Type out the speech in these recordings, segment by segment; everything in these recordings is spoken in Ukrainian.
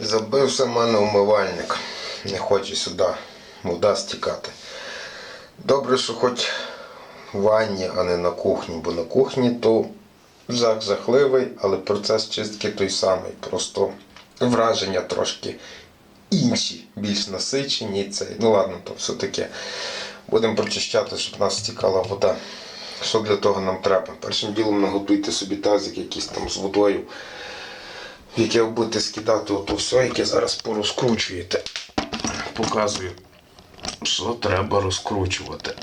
Забився в мене умивальник. Не хоче сюди вода стікати. Добре, що хоч в ванні, а не на кухні, бо на кухні то жах жахливий, але процес чистки той самий. Просто враження трошки інші, більш насичені. і Цей. Ну ладно, то все таке. Будемо прочищати, щоб нас стікала вода. Що для того нам треба? Першим ділом наготуйте собі тазик якийсь там з водою, яке ви будете скидати ото все, яке зараз порозкручуєте. Показую, що треба розкручувати.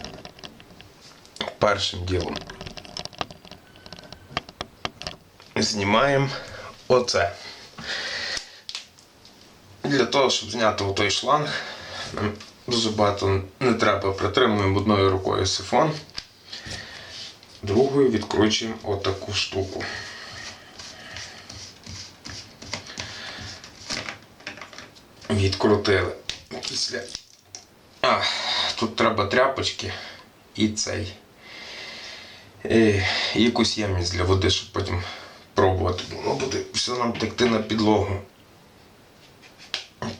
Першим ділом. Знімаємо оце. Для того, щоб зняти отой шланг, нам дуже багато не треба. Притримуємо одною рукою сифон, другою відкручуємо отаку штуку. Відкрутили. Після. А, тут треба тряпочки і цей. І якусь ємність для води, щоб потім пробувати. Воно буде все нам текти на підлогу.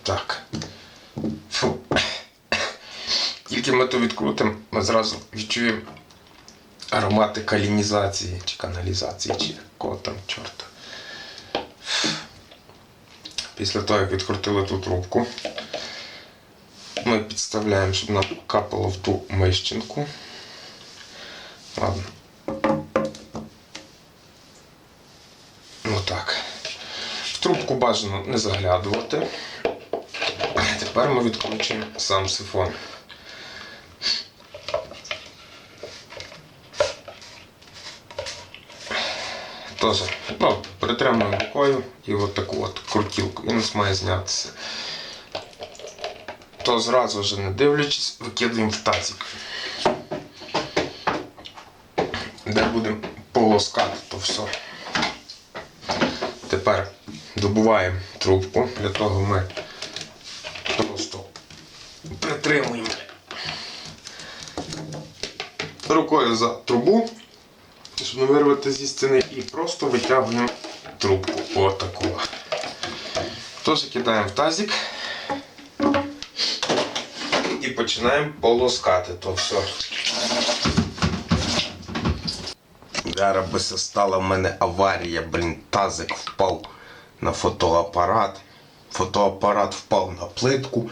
Так. Фу. Тільки ми то відкрутимо, ми зразу відчуємо аромати калінізації чи каналізації, чи якого там чорта. Після того, як відкрутили ту трубку, ми підставляємо, щоб нам капало в ту мищенку. Ладно. Отак. В трубку бажано не заглядувати. Тепер ми відкручуємо сам сифон. Тож, ну, притримуємо рукою і от таку от крутілку. У нас має знятися. То зразу вже не дивлячись, викидаємо в тазик. Де будемо полоскати то все. Тепер добуваємо трубку. Для того ми просто притримуємо рукою за трубу, щоб не вирвати зі стіни, і просто витягуємо трубку. Отаку. Тож кидаємо в тазик і починаємо полоскати то все. Зараз стала в мене аварія, блін, тазик впав на фотоапарат. Фотоапарат впав на плитку.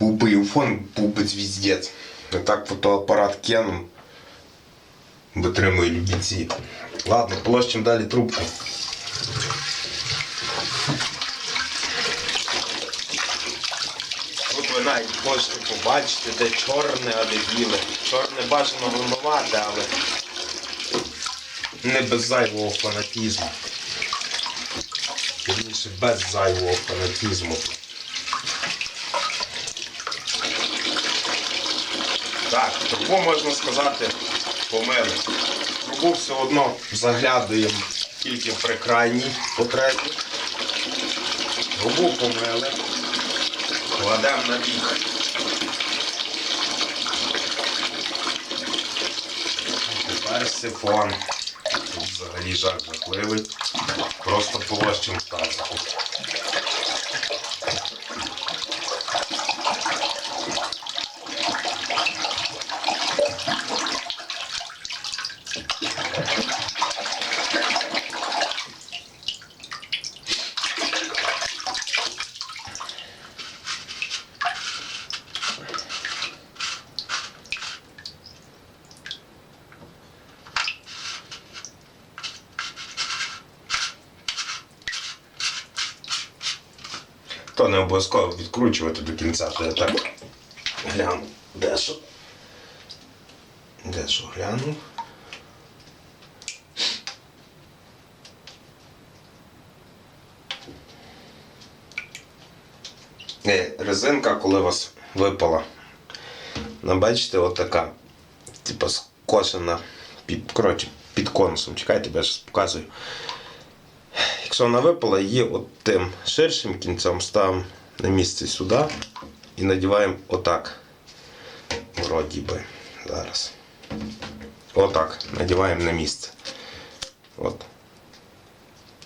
Був би і фон, був би звіздець. І так фотоапарат кинув. Витримує любіці. Ладно, полощимо далі трубку. Тут ви навіть можете побачити, де чорне, а де біле. Чорне бажано вимивати, але не без зайвого фанатізму. Вірніше, без зайвого фанатізму. Так, трубу можна сказати, помили. Трубу все одно заглядуємо тільки при крайній потребі. Трубу помили, кладемо на бік. Тепер сифон. Тут взагалі жах жахливий. Просто полощим в тазику. То не обов'язково відкручувати до кінця, то я так гляну. Де що? Де що гляну? Е, резинка, коли у вас випала. Ну, бачите, отака. Типа скошена під, коротше, під конусом. Чекайте, я зараз показую. Якщо вона випала, її от тим ширшим кінцем ставимо на місце сюди і надіваємо отак. Вроді би. Зараз. Отак. Надіваємо на місце. От.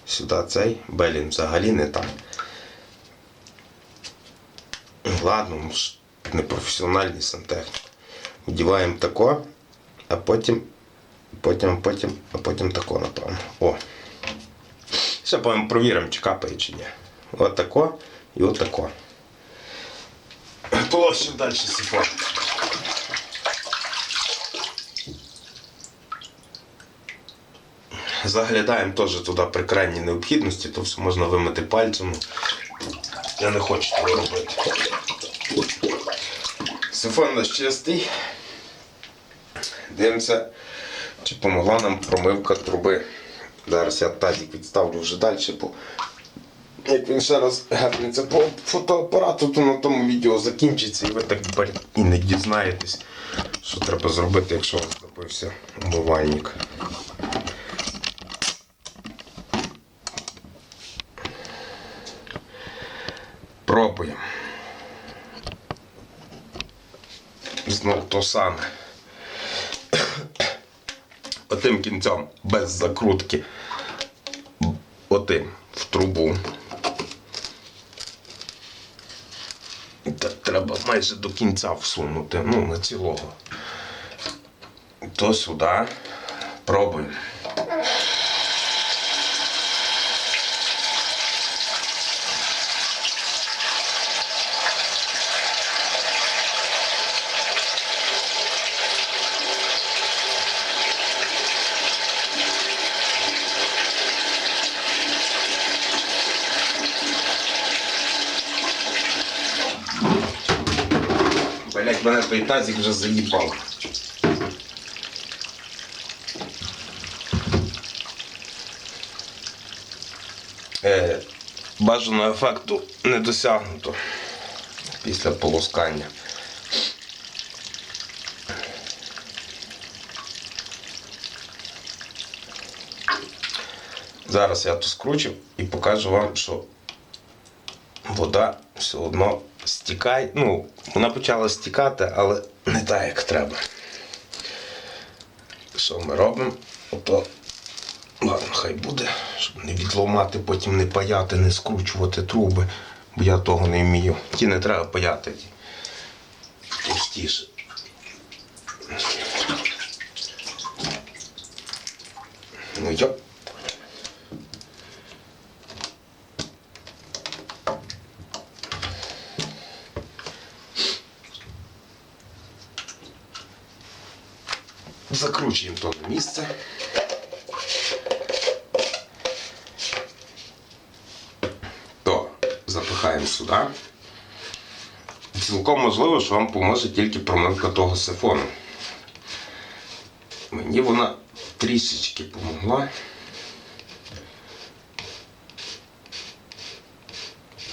Сюди цей белін взагалі не так. Ладно, ми ж не професіональний сантехнік. Вдіваємо тако, а потім, потім, потім, а потім тако, напевно. О. Ще потім провіримо, чи капає, чи ні. От тако і от тако. Полощимо далі сифон. Заглядаємо теж туди при крайній необхідності, то все можна вимити пальцем. Я не хочу того робити. Сифон у нас чистий. Дивимося, чи допомогла нам промивка труби. Зараз я тазик відставлю вже далі, бо як він ще раз гепнеться по фотоапарату, то на тому відео закінчиться і ви так і не дізнаєтесь, що треба зробити, якщо у вас забився умивальник. Пробуємо. Знов то саме. Отим кінцем без закрутки. Отим в трубу. Так треба майже до кінця всунути, ну, на цілого. То сюди. Пробуємо. Блять, мене той тазик вже заїбав. Е, бажаного ефекту не досягнуто після полоскання. Зараз я то скручу і покажу вам, що вода все одно стікає. Ну, вона почала стікати, але не так, як треба. Що ми робимо? Ото, ладно, хай буде, щоб не відломати, потім не паяти, не скручувати труби, бо я того не вмію. Ті не треба паяти. ті Товстіше. Ну йоп. Закручуємо то на місце. То запихаємо сюди. Цілком можливо, що вам поможе тільки промивка того сифону. Мені вона трішечки помогла.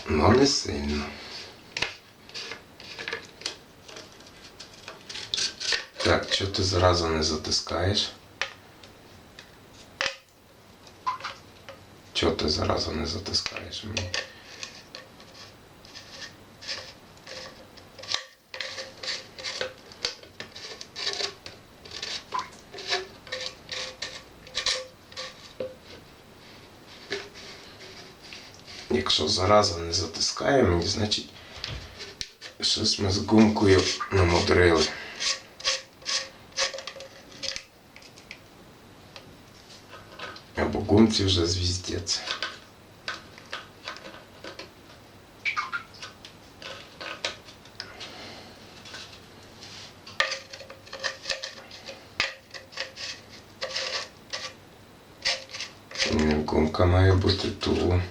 Но не сильно. Так, що ти зразу не затискаєш? Чого ти зразу не затискаєш мені? Якщо зараза не затискає мені, значить щось ми з гумкою намудрили. Або гумці вже звіздець. Гумка має бути ту.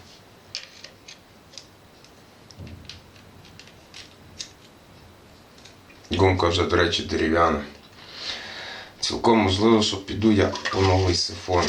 Гумка вже, до речі, дерев'яна. Цілком можливо, що піду я по новий сифон.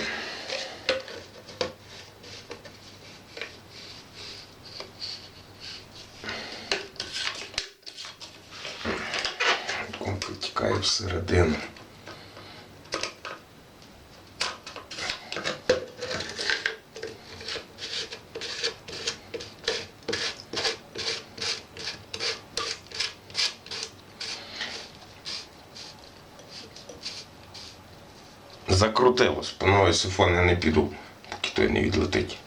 Закрутилось, по новий сифон я не піду, поки той не відлетить.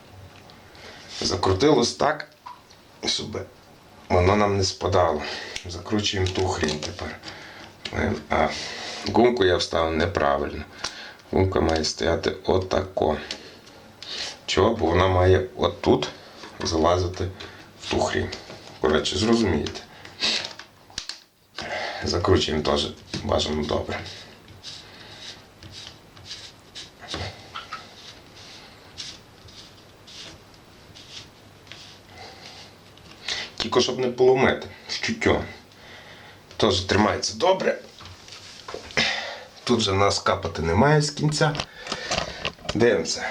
Закрутилось так, щоб воно нам не спадало. Закручуємо ту хрінь тепер. А гумку я вставив неправильно. Гумка має стояти отако. Чого? Бо вона має отут залазити в ту хрінь. Коротше, зрозумієте. Закручуємо теж бажано добре. Тільки щоб не поломити чуттю. Теж тримається добре. Тут же в нас капати немає з кінця. Дивимося.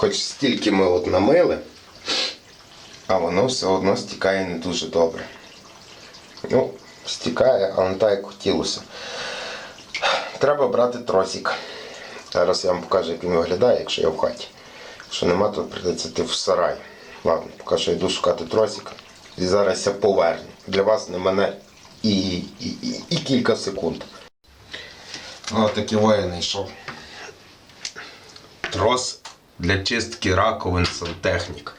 Хоч стільки ми от намили, а воно все одно стікає не дуже добре. Ну, стікає, але не так, як хотілося. Треба брати тросик. Зараз я вам покажу, як він виглядає, якщо я в хаті. Якщо нема, то прийдеться йти в сарай. Ладно, поки що йду шукати тросик. І зараз я поверну. Для вас не мене і, і, і, і кілька секунд. О, такий знайшов. Трос для чистки раковин сантехнік.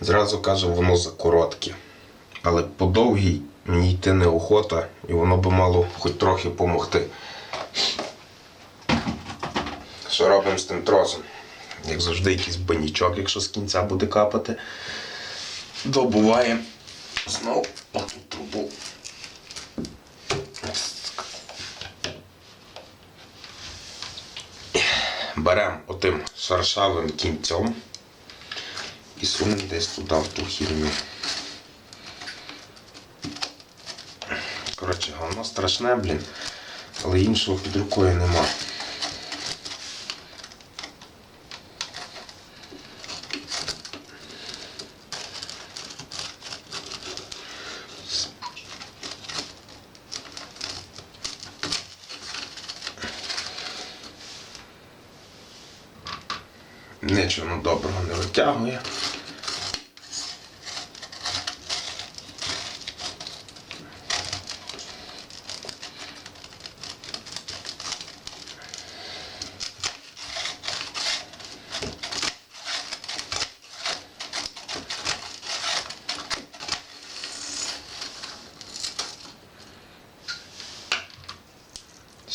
Зразу кажу, воно закоротке. Але по довгій мені йти неохота, і воно би мало хоч трохи допомогти. Що робимо з тим тросом? Як завжди, якийсь банічок, якщо з кінця буде капати. Добуваємо знову трубу. Беремо отим шаршавим кінцем і сунемо десь туди в ту хірню. Коротше, воно страшне, блін, але іншого під рукою нема. Нічого доброго не витягує.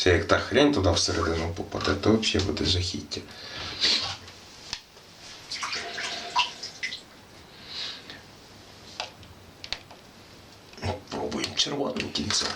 Ще як та хрень туди всередину попаде, то взагалі буде жахіття. Пробуємо червоним кільцем.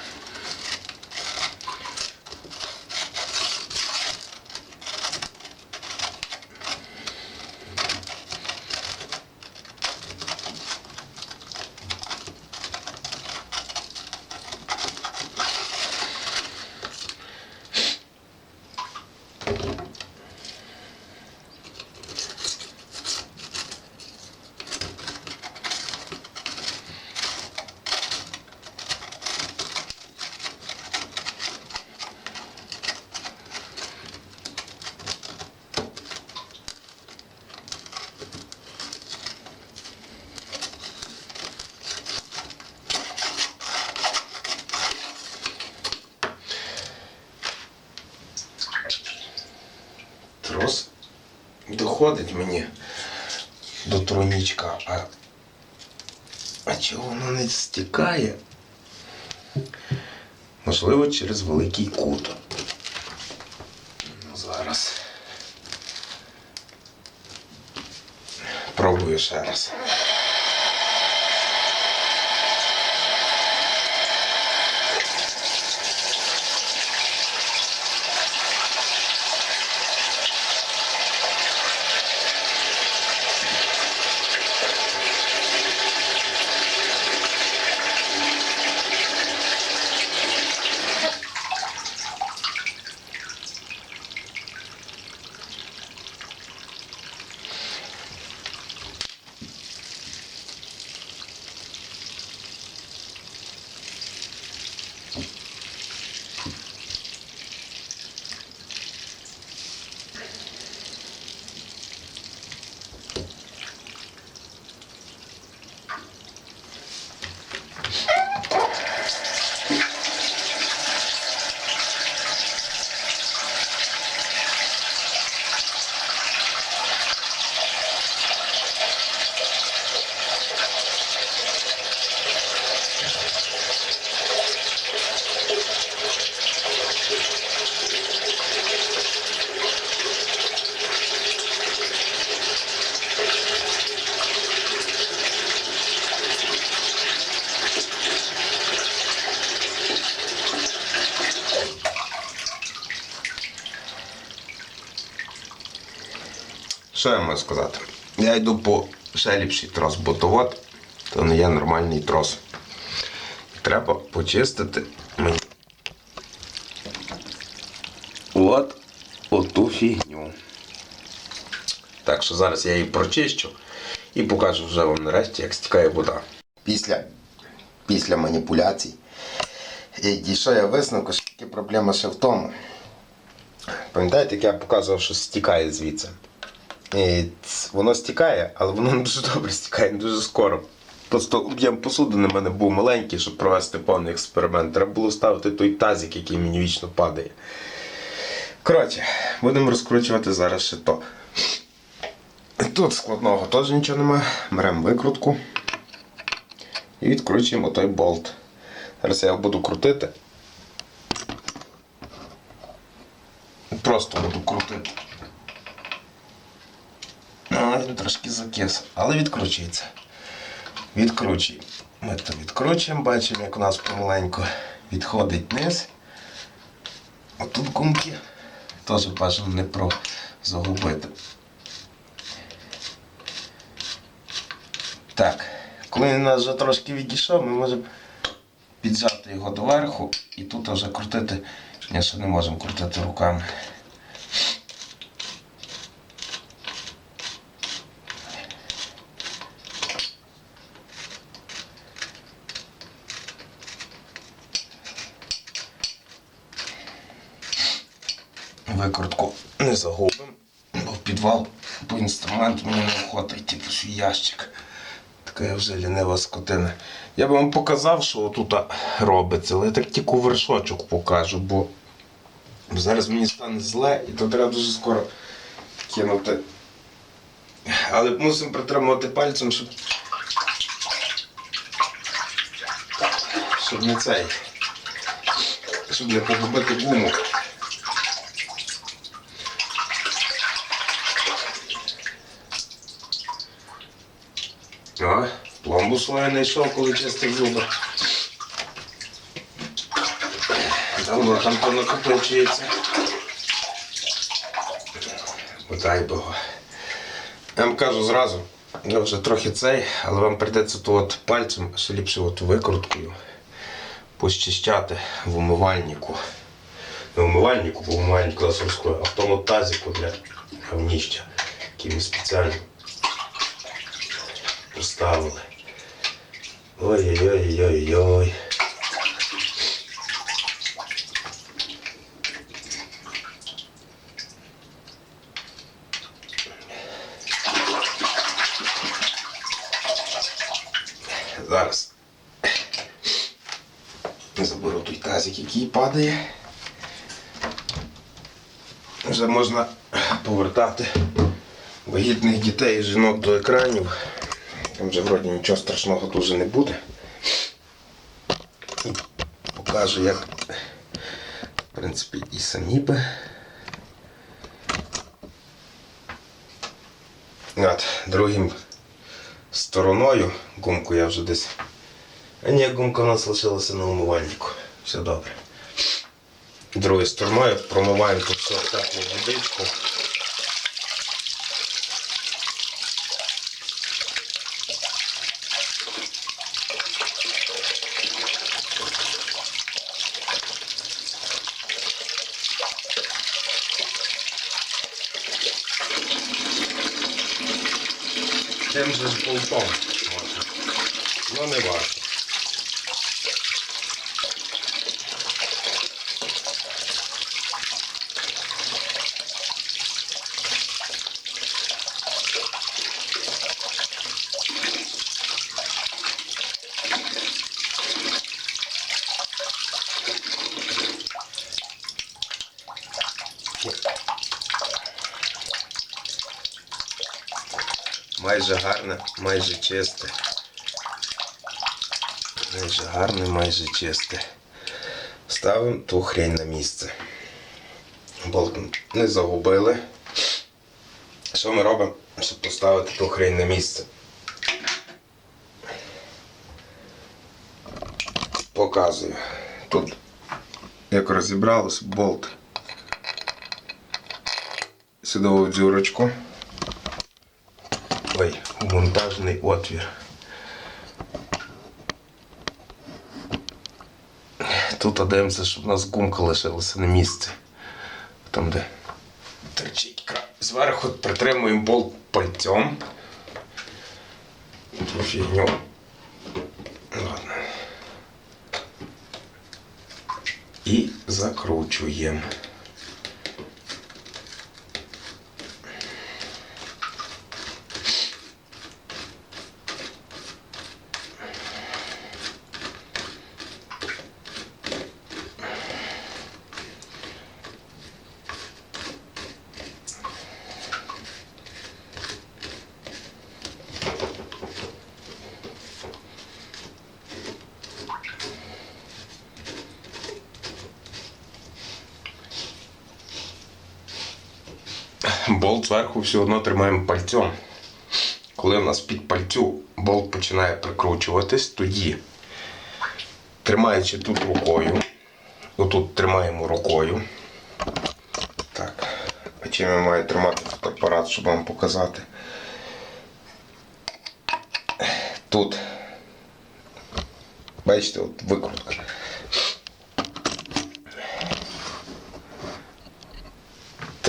Трос доходить мені до тронічка, а, а чого воно не стікає? Можливо, через великий кут. Ну, зараз. Пробую ще раз. Я сказати? Я йду по ще ліпший трос, бо то от то не є нормальний трос. Треба почистити мені. От оту фігню. Так що зараз я її прочищу і покажу вже вам нарешті, як стікає вода. Після, після маніпуляцій і дійшов я висновку, що проблема ще в тому. Пам'ятаєте, як я показував, що стікає звідси? Ц- воно стікає, але воно не дуже добре стікає, не дуже скоро. Просто об'єм посудини в мене був маленький, щоб провести повний експеримент. Треба було ставити той тазик, який мені вічно падає. Коротше, будемо розкручувати зараз ще то. Тут складного теж нічого немає. Беремо викрутку і відкручуємо той болт. Зараз я його буду крутити. Просто буду крутити. Ну, він трошки закис, але відкручується. Відкручуємо. Ми то відкручуємо, бачимо, як у нас помаленьку відходить низ. Отут гумки теж бажано не про загубити. Так, коли він нас вже трошки відійшов, ми можемо піджати його доверху і тут вже крутити. Ні, ще не можемо крутити руками. Викрутку не загубимо, бо в підвал по інструмент мені не йти по свій ящик. Така я вже лінива скотина. Я би вам показав, що тут робиться, але я так тільки вершочок покажу, бо зараз мені стане зле і то треба дуже скоро кинути. Але мусимо притримувати пальцем, щоб. Щоб не цей. Щоб не погубити гуму. О, пломбу свою знайшов, коли чистив зуби. Давно там то накопичується. Подай Богу. Я вам кажу зразу, я вже трохи цей, але вам прийдеться то от пальцем, ще ліпше от викруткою почищати в умивальнику. Не в умивальнику, бо умивальник ласовською, а в тому тазику для говніща, який ми спеціально поставили. Ой-ой-ой-ой-ой. Зараз заберу той тазик, який падає. Вже можна повертати вагітних дітей і жінок до екранів. Там вже вроді нічого страшного дуже не буде. І покажу, як в принципі і самі би. От, другим стороною гумку я вже десь. А ні, гумка у нас лишилася на умивальнику. Все добре. Другою стороною промиваємо тут все теплу водичку. Тим болтом можна. Ну не варто. Майже гарне, майже чисте. Майже гарне, майже чисте. Ставимо ту хрень на місце. Болт не загубили. Що ми робимо, щоб поставити ту хрень на місце? Показую. Тут, як розібралось, болт сюди в дзюрочку. Монтажний отвір. Тут дивимося, щоб у нас гумка лишилася на місці. Там, де торчить край. Зверху притримуємо болт пальцем. Фігню. Ладно. І закручуємо. Болт зверху все одно тримаємо пальцем. Коли в нас під пальцю болт починає прикручуватись, тоді, тримаючи тут рукою, отут тримаємо рукою. Так, а чим я маю тримати тут апарат, щоб вам показати? Тут. Бачите, от викрутка.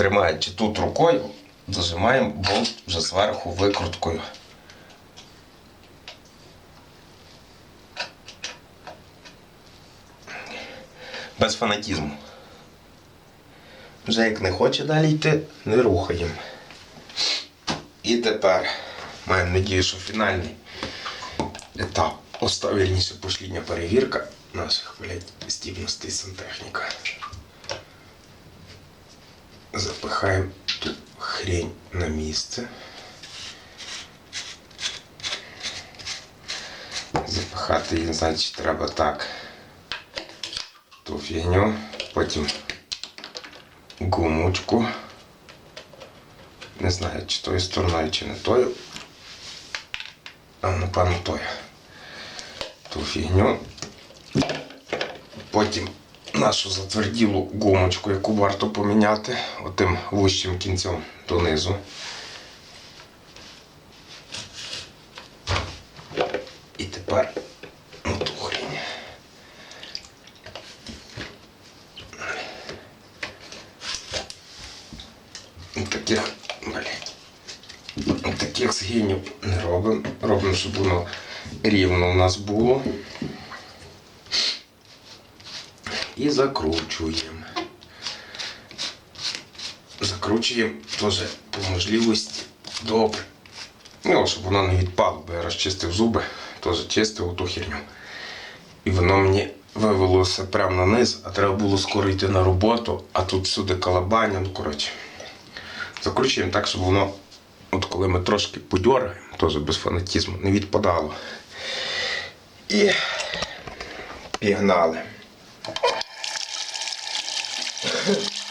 Тримаючи тут рукою, зажимаємо болт вже зверху викруткою. Без фанатізму. Вже як не хоче далі йти, не рухаємо. І тепер маємо надію, що фінальний етап, оста- вірніше, послідня перевірка наших блядь, здібностей сантехніка. Запихаємо ту хрень на місце. Запихати її, значить, треба так. Ту фігню, потім гумочку. Не знаю, чи тою стороною, чи не тою. А напевно тою. Ту фігню. Потім нашу затверділу гумочку, яку варто поміняти отим вущим кінцем донизу. І тепер оту хрінь. Таких, таких згинів не робимо. Робимо, щоб воно рівно у нас було. Закручуємо. Закручуємо теж по можливості добре. Ну, щоб воно не відпало, бо я розчистив зуби, теж чистив ту херню. І воно мені вивелося прямо на низ, а треба було скоро йти на роботу, а тут всюди калабаня, ну коротше. Закручуємо так, щоб воно, от коли ми трошки подьораємо, теж без фанатізму, не відпадало. І пігнали. Yeah.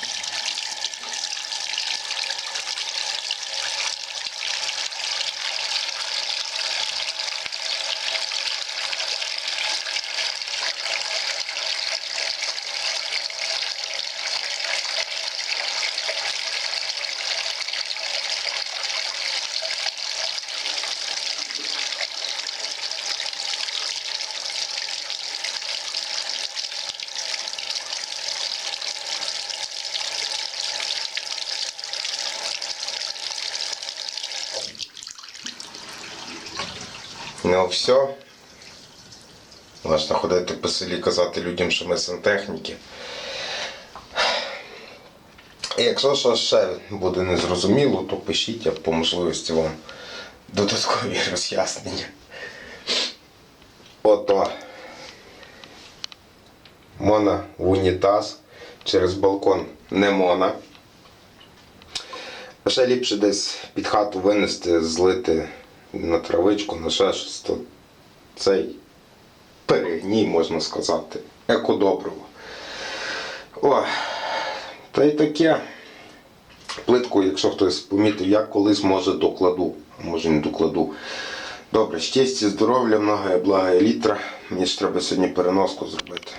все. Можна ходити по селі казати людям, що ми сантехніки. І якщо щось ще буде незрозуміло, то пишіть, я по можливості вам додаткові роз'яснення. Ото. Мона в унітаз через балкон не мона. Ще ліпше десь під хату винести, злити на травичку, на ще цей перегній, можна сказати, екодобриво. О, та й таке. Плитку, якщо хтось помітив, я колись може докладу, може не докладу. Добре, щастя, здоров'я, много блага літра. Мені ж треба сьогодні переноску зробити.